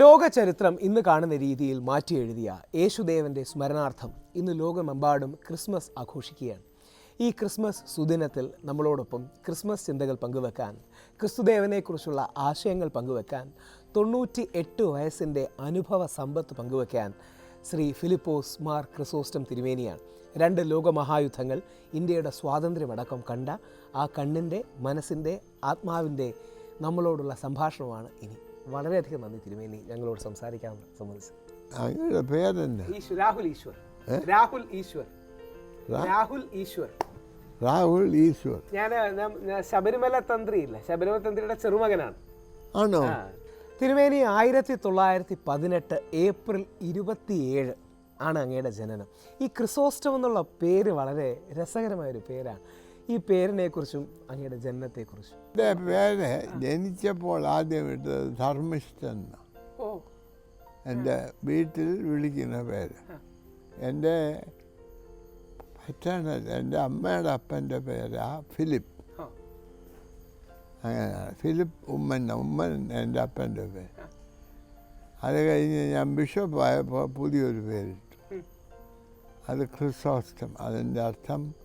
ലോക ചരിത്രം ഇന്ന് കാണുന്ന രീതിയിൽ മാറ്റി എഴുതിയ യേശുദേവന്റെ സ്മരണാർത്ഥം ഇന്ന് ലോകമെമ്പാടും ക്രിസ്മസ് ആഘോഷിക്കുകയാണ്. ഈ ക്രിസ്മസ് സുദിനത്തിൽ നമ്മളോടൊപ്പം ക്രിസ്മസ് ചിന്തകൾ പങ്കുവെക്കാൻ ക്രിസ്തുദേവനെക്കുറിച്ചുള്ള ആശയങ്ങൾ പങ്കുവെക്കാൻ തൊണ്ണൂറ്റി എട്ട് വയസ്സിന്റെ അനുഭവ സമ്പത്ത് പങ്കുവെക്കാൻ ശ്രീ ഫിലിപ്പോസ് മാർ ക്രിസോസ്റ്റം തിരുമേനിയാണ്. രണ്ട് ലോകമഹായുദ്ധങ്ങൾ ഇന്ത്യയുടെ സ്വാതന്ത്ര്യമടക്കം കണ്ട ആ കണ്ണിന്റെ മനസ്സിന്റെ ആത്മാവിന്റെ നമ്മളോടുള്ള സംഭാഷണമാണ് ഇനി. വളരെയധികം നന്ദി തിരുമേനി. ഞങ്ങളോട് സംസാരിക്കാൻ സംബന്ധിച്ച് അങ്ങയുടെ പേരെന്നെ ഈശ്വർ രാഹുൽ ഈശ്വർ. രാഹുൽ ഈശ്വർ. രാഹുൽ ഈശ്വർ. രാഹുൽ ഈശ്വർ. ഞാൻ ഞാൻ ശബരിമല തന്ത്രി ഇല്ല. ശബരിമല തന്ത്രിയുടെ ചെറുമകനാണ്. ആണോ. തിരുമേനി ആയിരത്തി തൊള്ളായിരത്തി പതിനെട്ട് ഏപ്രിൽ ഇരുപത്തിയേഴ് ആണ് അങ്ങയുടെ ജനനം. ഈ ക്രിസോസ്റ്റം എന്നുള്ള പേര് വളരെ രസകരമായ ഒരു പേരാണ്. ഈ പേരിനെക്കുറിച്ചും അങ്ങയുടെ ജനനത്തെക്കുറിച്ചും എന്റെ പേര് ജനിച്ചപ്പോൾ ആദ്യം ഇട്ടത് ധർമ്മിഷ്ഠൻ. എന്റെ വീട്ടിൽ വിളിക്കുന്ന പേര്. എന്റെ പറ്റണ എന്റെ അമ്മയുടെ അപ്പന്റെ പേരാ ഫിലിപ്പ്. അങ്ങനെയാണ്. ഫിലിപ്പ് ഉമ്മൻ ഉമ്മൻ എന്റെ അപ്പന്റെ പേര്. അത് കഴിഞ്ഞ് ഞാൻ ബിഷപ്പായപ്പോൾ പുതിയൊരു പേരിട്ടു. അത് ക്രിസോസ്റ്റം അതിന്റെ അർത്ഥം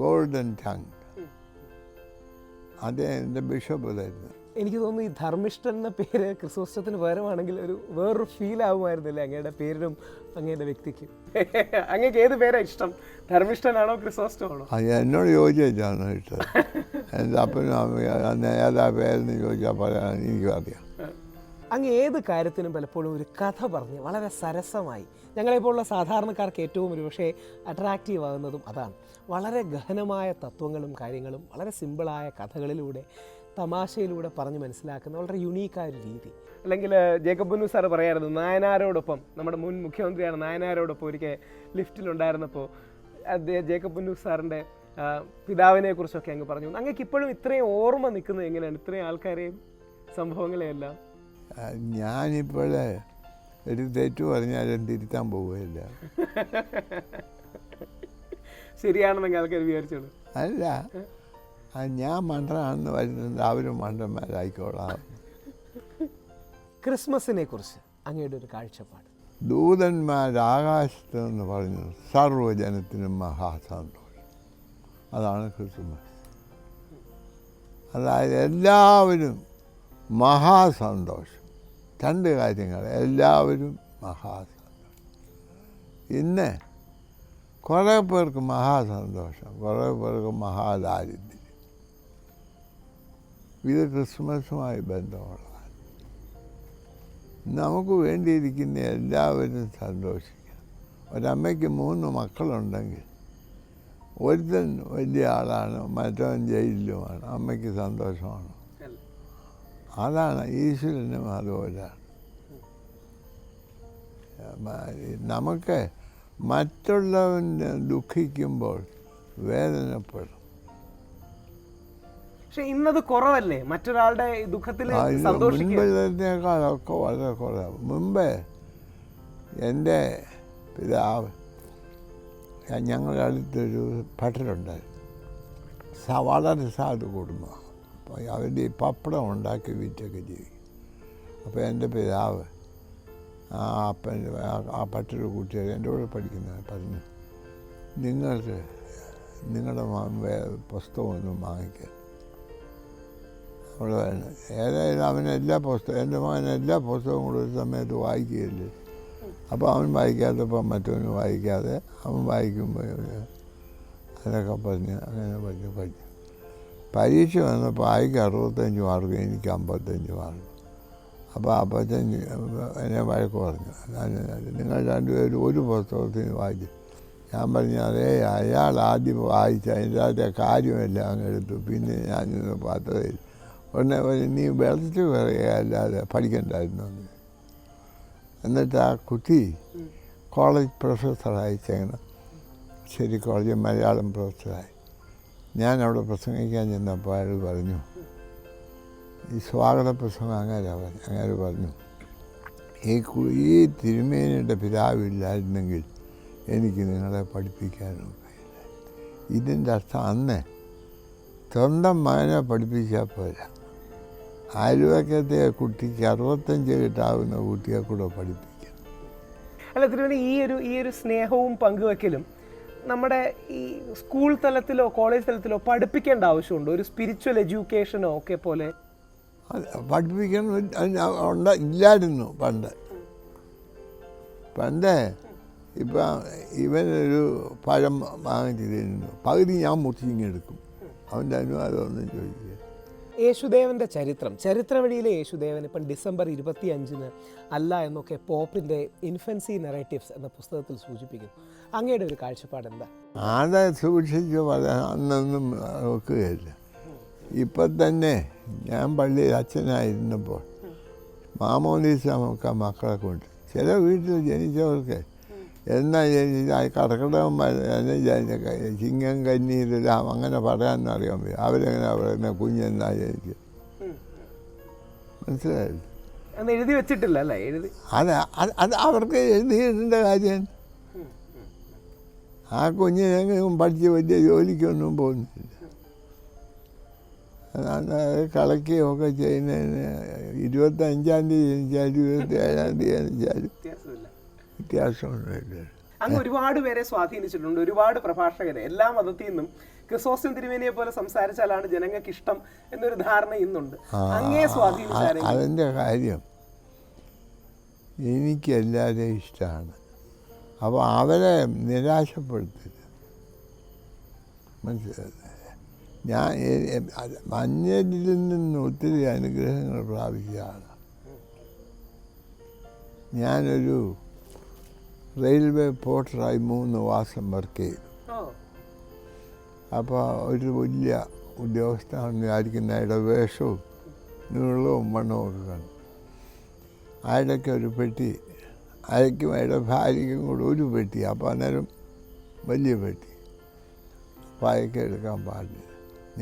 ഗോൾഡൻ ടങ്. അത് എന്റെ ബിഷപ്പ് ഇതായിരുന്നു എനിക്ക് തോന്നുന്നു ഈ ധർമ്മിഷ്ഠൻ എന്ന പേര് ക്രിസോസ്റ്റത്തിന് പകരമാണെങ്കിൽ ഒരു വേറൊരു ഫീൽ ആവുമായിരുന്നില്ലേ അങ്ങയുടെ പേരിനും അങ്ങയുടെ വ്യക്തിക്കും? അങ്ങേക്ക് ഏത് പേരാ ഇഷ്ടം? ധർമ്മിഷ്ഠനാണോ ക്രിസോസ്റ്റമാണോ അത് എന്നോട് ചോദിച്ചാണ് ഇഷ്ടം എന്റെ അപ്പനും അന്ന് ഏതാ പേരെന്ന് ചോദിച്ചാൽ പറയാൻ എനിക്കും അറിയാം. അങ്ങ് ഏത് കാര്യത്തിനും പലപ്പോഴും ഒരു കഥ പറഞ്ഞ് വളരെ സരസമായി. ഞങ്ങളെപ്പോലുള്ള സാധാരണക്കാർക്ക് ഏറ്റവും ഒരു പക്ഷേ അട്രാക്റ്റീവ് ആകുന്നതും അതാണ്. വളരെ ഗഹനമായ തത്വങ്ങളും കാര്യങ്ങളും വളരെ സിമ്പിളായ കഥകളിലൂടെ തമാശയിലൂടെ പറഞ്ഞ് മനസ്സിലാക്കുന്ന വളരെ യുണീക്കായ ഒരു രീതി. അല്ലെങ്കിൽ ജേക്കബ് ബുന്നു സാറ് പറയായിരുന്നു നായനാരോടൊപ്പം നമ്മുടെ മുൻ മുഖ്യമന്ത്രിയാണ് നായനാരോടൊപ്പം ഒരിക്കൽ ലിഫ്റ്റിലുണ്ടായിരുന്നപ്പോൾ ജേക്കബ് ബുന്നു സാറിന്റെ പിതാവിനെ കുറിച്ചൊക്കെ അങ്ങ് പറഞ്ഞു. അങ്ങക്ക് ഇപ്പോഴും ഇത്രയും ഓർമ്മ നിൽക്കുന്നത് എങ്ങനെയാണ്? ഇത്രയും ആൾക്കാരെയും സംഭവങ്ങളെയെല്ലാം? ഞാനിപ്പോൾ ഒരു തെറ്റ് പറഞ്ഞാലും തിരുത്താൻ പോവുകയില്ല. ശരിയാണെന്ന് ആൾക്കാർ വിചാരിച്ചോളൂ. അല്ല ഞാൻ മണ്ടനാണെന്ന് പറയുന്നത് അവരും മണ്ടന്മാരായിക്കോളാം. ക്രിസ്മസിനെ കുറിച്ച് അങ്ങയുടെ ഒരു കാഴ്ചപ്പാട്. ദൂതന്മാർ ആകാശത്ത് എന്ന് പറഞ്ഞു സർവജനത്തിനും മഹാസന്തോഷം. അതാണ് ക്രിസ്മസ്. അതായത് എല്ലാവരും മഹാസന്തോഷം. രണ്ട് കാര്യങ്ങൾ. എല്ലാവരും മഹാസന്തോഷം. ഇന്ന് കുറേ പേർക്ക് മഹാസന്തോഷം കുറേ പേർക്ക് മഹാദാരിദ്ര്യം. ഇത് ക്രിസ്മസുമായി ബന്ധമുള്ളതാണ്. നമുക്ക് വേണ്ടിയിരിക്കുന്ന എല്ലാവരും സന്തോഷിക്കാം. ഒരമ്മയ്ക്ക് മൂന്ന് മക്കളുണ്ടെങ്കിൽ ഒരുത്തൻ വലിയ ആളാണ് മറ്റവൻ ജയിലുമാണ് അമ്മയ്ക്ക് സന്തോഷമാണ്. അതാണ് ഈശ്വരനും അതുപോലെയാണ് നമുക്ക് മറ്റുള്ളവൻ ദുഃഖിക്കുമ്പോൾ വേദനപ്പെടും. പക്ഷെ ഇന്നത് കുറവല്ലേ? മറ്റൊരാളുടെ ദുഃഖത്തിൽ മുൻപിലത്തേക്കാളൊക്കെ വളരെ കുറവ്. മുമ്പേ എന്റെ പിതാവ് ഞങ്ങളുടെ അടുത്തൊരു ഭട്ടരുണ്ടായിരുന്നു വളരെ സാധു കുടുംബം അവരുടെ ഈ പപ്പടം ഉണ്ടാക്കി വിറ്റൊക്കെ ജീവിക്കും അപ്പോൾ എന്റെ പിതാവ് ആ അപ്പൻ ആ- പറ്റൊരു കൂട്ടുകാർ എന്റെ കൂടെ പഠിക്കുന്ന പറഞ്ഞു നിങ്ങൾക്ക് നിങ്ങളുടെ പുസ്തകമൊന്നും വാങ്ങിക്കുക അവിടെ വേണം ഏതായാലും അവൻ എല്ലാ പുസ്തകം എന്റെ മകൻ എല്ലാ പുസ്തകവും കൂടെ ഒരു സമയത്ത് വായിക്കുകയില്ലേ. അപ്പോൾ അവൻ വായിക്കാത്തപ്പോൾ മറ്റവന് വായിക്കാതെ അവൻ വായിക്കുമ്പോൾ അതൊക്കെ പറഞ്ഞ് അങ്ങനെ പറഞ്ഞ് പഠിച്ചു. പരീക്ഷ വന്നപ്പോൾ ആയിക്ക് അറുപത്തഞ്ച് മാർക്ക് എനിക്ക് അമ്പത്തഞ്ച് മാർക്ക്. അപ്പോൾ അമ്പത്തഞ്ച് എന്നെ വഴക്ക് പറഞ്ഞു. നിങ്ങൾ രണ്ടുപേരും ഒരു പുസ്തകത്തിന് വായിച്ചു ഞാൻ പറഞ്ഞു അതേ അയാൾ ആദ്യം വായിച്ച അതിന്റെ അകത്തെ കാര്യമെല്ലാം അങ്ങ് എടുത്തു. പിന്നെ ഞാൻ നിന്ന് പാത്രയിൽ ഉടനെ പറഞ്ഞു നീ വെള്ളത്തിൽ പറയുകയല്ലാതെ പഠിക്കണ്ടായിരുന്നു എന്നിട്ട് ആ കുട്ടി കോളേജ് പ്രൊഫസറായി ചെയ്യണം ശരി കോളേജ് മലയാളം പ്രൊഫസറായി. ഞാൻ അവിടെ പ്രസംഗിക്കാൻ ചെന്നപ്പോൾ അയാൾ പറഞ്ഞു ഈ സ്വാഗത പ്രസംഗം അങ്ങനെ പറഞ്ഞു അങ്ങനെ പറഞ്ഞു ഈ ഈ തിരുമേനിയുടെ പിതാവില്ലായിരുന്നെങ്കിൽ എനിക്ക് നിങ്ങളെ പഠിപ്പിക്കാനും ഇതിന്റെ അർത്ഥം അന്ന് സ്വന്തം മകനെ പഠിപ്പിച്ചാൽ പോരാ. അയൽവക്കത്തെ കുട്ടിക്ക് അറുപത്തഞ്ച് കിട്ടാവുന്ന കുട്ടിയെ കൂടെ പഠിപ്പിക്കാം. അല്ല തിരുവനന്തപുരം ഈ ഒരു ഈ ഒരു സ്നേഹവും പങ്കുവെക്കലും നമ്മുടെ ഈ സ്കൂൾ തലത്തിലോ കോളേജ് തലത്തിലോ പഠിപ്പിക്കേണ്ട ആവശ്യമുണ്ടോ? ഒരു സ്പിരിച്വൽ എഡ്യൂക്കേഷനോ ഒക്കെ പോലെ? അതിന് ഉണ്ട് ഇല്ലായിരുന്നു പണ്ട്. പണ്ട് ഇപ്പം ഇവനൊരു പഴം വാങ്ങിച്ചിരുന്നു പകുതി ഞാൻ മുറിച്ചിങ്ങെടുക്കും അവന്റെ അനുവാദം ഒന്നും ചോദിക്കുക യേശുദേവന്റെ ചരിത്രം. ചരിത്ര വഴിയിലെ യേശുദേവൻ ഇപ്പം ഡിസംബർ ഇരുപത്തി അഞ്ചിന് അല്ല എന്നൊക്കെ പോപ്പിന്റെ ഇൻഫൻസി നെറേറ്റീവ്സ് എന്ന പുസ്തകത്തിൽ സൂചിപ്പിക്കുന്നു. അങ്ങയുടെ ഒരു കാഴ്ചപ്പാട് എന്താ? ആളെ സൂക്ഷിച്ച് അന്നൊന്നും നോക്കുകയില്ല. ഇപ്പം തന്നെ ഞാൻ പള്ളി അച്ഛനായിരുന്നപ്പോൾ മാമോലീസ ഒക്കെ മക്കളെ കൊണ്ട് ചില വീട്ടിൽ ജനിച്ചവർക്ക് എന്നാ ജനിച്ച കർക്കിടകം ചിങ്ങം കന്നീരെല്ലാം അങ്ങനെ പറയാനൊന്നും അറിയാൻ പറ്റും അവരെങ്ങനെ പറയുന്ന കുഞ്ഞെന്നാ ജനിച്ചത് മനസ്സിലായില്ല? എഴുതി വെച്ചിട്ടില്ല അല്ലേ? എഴുതി അത് അത് അവർക്ക് എഴുതിയിടേണ്ട കാര്യം. ആ കുഞ്ഞിനെങ്കിലും പഠിച്ച് വലിയ ജോലിക്കൊന്നും പോകുന്നില്ല. കളക്കുകയൊക്കെ ചെയ്യുന്നതിന് ഇരുപത്തഞ്ചാം തീയതി ജനിച്ചാലും ഇരുപത്തി ഏഴാം തീയതി ജനിച്ചാലും വ്യത്യാസമൊന്നുമില്ല അങ്ങ് ഒരുപാട് പേരെ സ്വാധീനിച്ചിട്ടുണ്ട്. ഒരുപാട് പ്രഭാഷകരെ. എല്ലാ മതത്തിൽ നിന്നും ക്രിസോസ്റ്റം തിരുമേനിയെ പോലെ സംസാരിച്ചാലാണ് ജനങ്ങൾക്ക് ഇഷ്ടം എന്നൊരു ധാരണ ഇന്നുണ്ട്. അങ്ങേ സ്വാധീനിച്ചാരെങ്കിലും അതിന്റെ കാര്യം എനിക്ക് എല്ലാവരെയും ഇഷ്ടമാണ്. അപ്പോൾ അവരെ നിരാശപ്പെടുത്തരുത്. മനസ്സിലായില്ലേ? ഞാൻ മഞ്ഞരിൽ നിന്ന് ഒത്തിരി അനുഗ്രഹങ്ങൾ പ്രാപിക്കുകയാണ്. ഞാനൊരു റെയിൽവേ പോർട്ടറായി മൂന്ന് മാസം വർക്ക് ചെയ്തു. അപ്പോൾ ഒരു വലിയ ഉദ്യോഗസ്ഥനാണെന്ന് വിചാരിക്കുന്ന അയാളുടെ വേഷവും നീളവും മണ്ണും ഒക്കെ കണ്ടു. അയാളൊക്കെ ഒരു പെട്ടി അയക്കും അയാളുടെ ഭാര്യയ്ക്കും കൂടെ ഒരു പെട്ടി അപ്പോൾ അന്നേരം വലിയ പെട്ടി. അപ്പോൾ അയക്കെ എടുക്കാൻ പാടില്ല.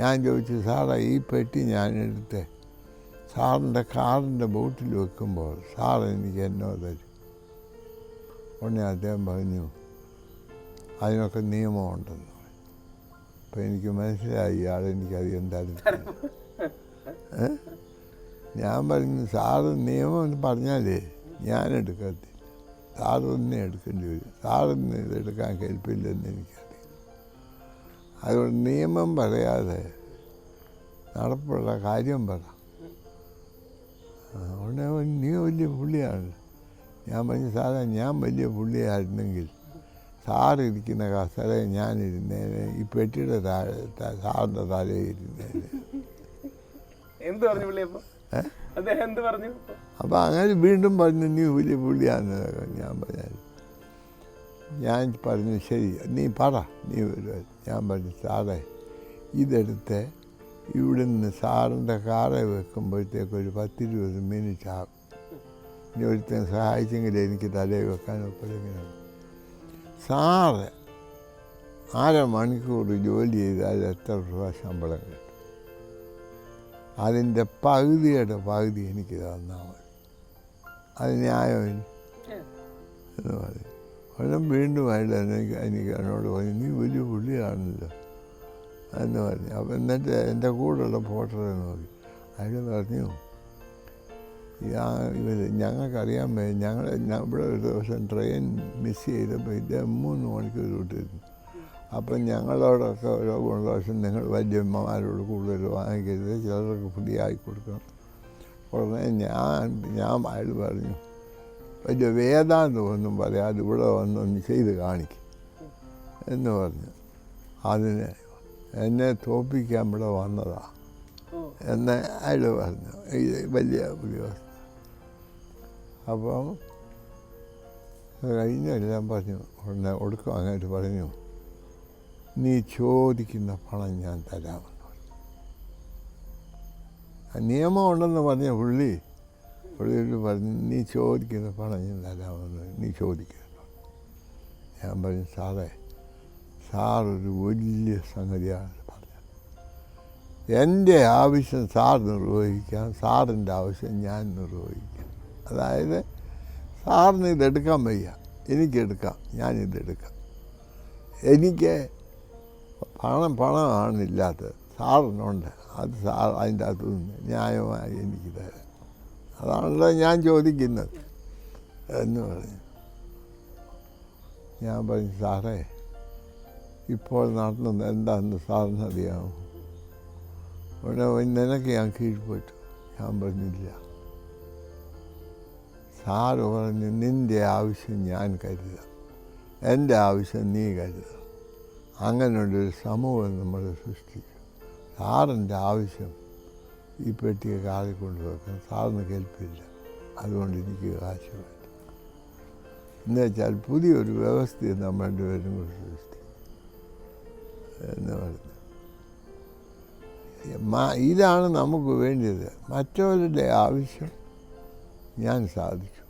ഞാൻ ചോദിച്ചു സാറേ ഈ പെട്ടി ഞാൻ എടുത്ത്. സാറിന്റെ കാറിന്റെ ബോട്ടിൽ വെക്കുമ്പോൾ സാർ എനിക്ക് എന്നോ തരും. ഉടനെ അദ്ദേഹം പറഞ്ഞു അതിനൊക്കെ നിയമമുണ്ടെന്ന്. അപ്പം എനിക്ക് മനസ്സിലായി ഇയാൾ എനിക്കധികം തരത്തില്ല ഏ? ഞാൻ പറഞ്ഞു സാറ് നിയമം പറഞ്ഞാലേ ഞാൻ എടുക്കത്തില്ല. തന്നെ എടുക്കേണ്ടി വരും. സാറിന് ഇതെടുക്കാൻ കേൾപ്പില്ലെന്ന് എനിക്കറിയാം അതുകൊണ്ട് നിയമം പറയാതെ നടപ്പുള്ള കാര്യം പറ. അവൻ, നീ വലിയ പുള്ളിയാണ്. ഞാൻ പറഞ്ഞു സാറേ ഞാൻ വലിയ പുള്ളിയായിരുന്നെങ്കിൽ സാറ് ഇരിക്കുന്ന കസേര ഞാനിരുന്നേനെ. ഈ പെട്ടിയുടെ താഴെ സാറിന്റെ താഴെ ഇരുന്നേനെ. എന്ത് പറഞ്ഞു പുള്ളി അപ്പൊ? ഏ? അദ്ദേഹം എന്ത് പറഞ്ഞു? അപ്പോൾ അങ്ങനെ വീണ്ടും പറഞ്ഞു നീ വലിയ പുള്ളിയാണെന്നൊക്കെ ഞാൻ പറഞ്ഞു ഞാൻ പറഞ്ഞു ശരി നീ പറ നീ ഞാൻ പറഞ്ഞു സാറേ ഇതെടുത്ത് ഇവിടുന്ന് സാറിന്റെ കാറെ വെക്കുമ്പോഴത്തേക്ക് ഒരു പത്തിരുപത് മിനിറ്റ് ആകും ഇനി ഒരുത്തൻ സഹായിച്ചെങ്കിൽ എനിക്ക് തലയിൽ വെക്കാൻ ഒപ്പലെങ്ങനെയാണ് സാറ് അര മണിക്കൂർ ജോലി ചെയ്താൽ എത്ര രൂപ ശമ്പളം കിട്ടും? അതിന്റെ പകുതിയുടെ പകുതി എനിക്ക് തന്നാൽ മതി. അത് ന്യായമില്ല എന്ന് പറയും. അവിടെ വീണ്ടും അയാൾ എനിക്ക് എനിക്ക് എന്നോട് പറഞ്ഞു നീ വലിയ പുള്ളിയാണല്ലോ എന്ന് പറഞ്ഞു. അപ്പം എന്നിട്ട് എന്റെ കൂടെയുള്ള ഫോട്ടോയെ നോക്കി. അയാൾ പറഞ്ഞു ഞങ്ങൾക്കറിയാൻ വയ്യ ഞങ്ങൾ ഇവിടെ ഒരു ദിവസം ട്രെയിൻ മിസ് ചെയ്തപ്പോൾ ഇത് മൂന്ന് മണിക്കൂർ വിട്ടിരുന്നു. അപ്പം ഞങ്ങളോടൊക്കെ ഓരോ ഗുണദോഷം നിങ്ങൾ വല്യമ്മമാരോട് കൂടുതൽ വാങ്ങിക്കരുത് ചിലർക്ക് ഫ്രീ ആയി കൊടുക്കണം. ഉടനെ ഞാൻ ഞാൻ അയാൾ പറഞ്ഞു വലിയ വേദാന്തം ഒന്നും പറയാതെ ഇവിടെ വന്നൊന്ന് ചെയ്ത് കാണിക്കും. എന്ന് പറഞ്ഞു. അതിന് എന്നെ തോപ്പിക്കാൻ ഇവിടെ വന്നതാ. എന്നെ അയാൾ പറഞ്ഞു. വലിയ ഉദ്യോഗസ്ഥ അപ്പം കഴിഞ്ഞ എല്ലാം പറഞ്ഞു ഉടനെ ഒടുക്കം അങ്ങോട്ട് പറഞ്ഞു നീ ചോദിക്കുന്ന പണം ഞാൻ തരാമെന്ന് പറഞ്ഞു. നിയമം ഉണ്ടെന്ന് പറഞ്ഞ പുള്ളി പുള്ളിയോട് പറഞ്ഞു നീ ചോദിക്കുന്ന പണം ഞാൻ തരാമെന്ന് നീ ചോദിക്കുന്നു ഞാൻ പറഞ്ഞു സാറേ സാറൊരു വലിയ സംഗതിയാണ് പറഞ്ഞത് എന്റെ ആവശ്യം സാർ നിർവഹിക്കാം സാറിന്റെ ആവശ്യം ഞാൻ നിർവഹിക്കാം. അതായത് സാറിന് ഇതെടുക്കാൻ വയ്യ. എനിക്കെടുക്കാം. ഞാനിതെടുക്കാം. എനിക്ക് പണം പണമാണ് ഇല്ലാത്തത്. സാറിനുണ്ട്. അത് സാർ അതിന്റെ അകത്ത് ന്യായമായി എനിക്ക് തരാം. അതാണല്ലോ ഞാൻ ചോദിക്കുന്നത്. എന്ന് പറഞ്ഞു. ഞാൻ പറഞ്ഞു സാറേ ഇപ്പോൾ നടന്നത് എന്താണെന്ന് സാറിനറിയാമോ? ഉടനെ നിനക്ക് ഞാൻ കീഴ്പ്പെട്ടു. ഞാൻ പറഞ്ഞില്ല. സാറ് പറഞ്ഞു നിന്റെ ആവശ്യം ഞാൻ കരുതാം. എന്റെ ആവശ്യം നീ കരുതാം. അങ്ങനെയുള്ളൊരു സമൂഹം നമ്മൾ സൃഷ്ടിക്കും സാറിന്റെ ആവശ്യം ഈ പെട്ടിയെ കാറിൽ കൊണ്ടുവെക്കാൻ സാറിന് കേൾപ്പില്ല അതുകൊണ്ട് എനിക്ക് കാശ് വേണ്ട. എന്ന് വെച്ചാൽ പുതിയൊരു വ്യവസ്ഥയെ നമ്മൾ രണ്ടുപേരും കൂടി സൃഷ്ടിക്കും എന്ന് പറഞ്ഞു. ഇതാണ് നമുക്ക് വേണ്ടിയത്. മറ്റവരുടെ ആവശ്യം ഞാൻ സാധിച്ചു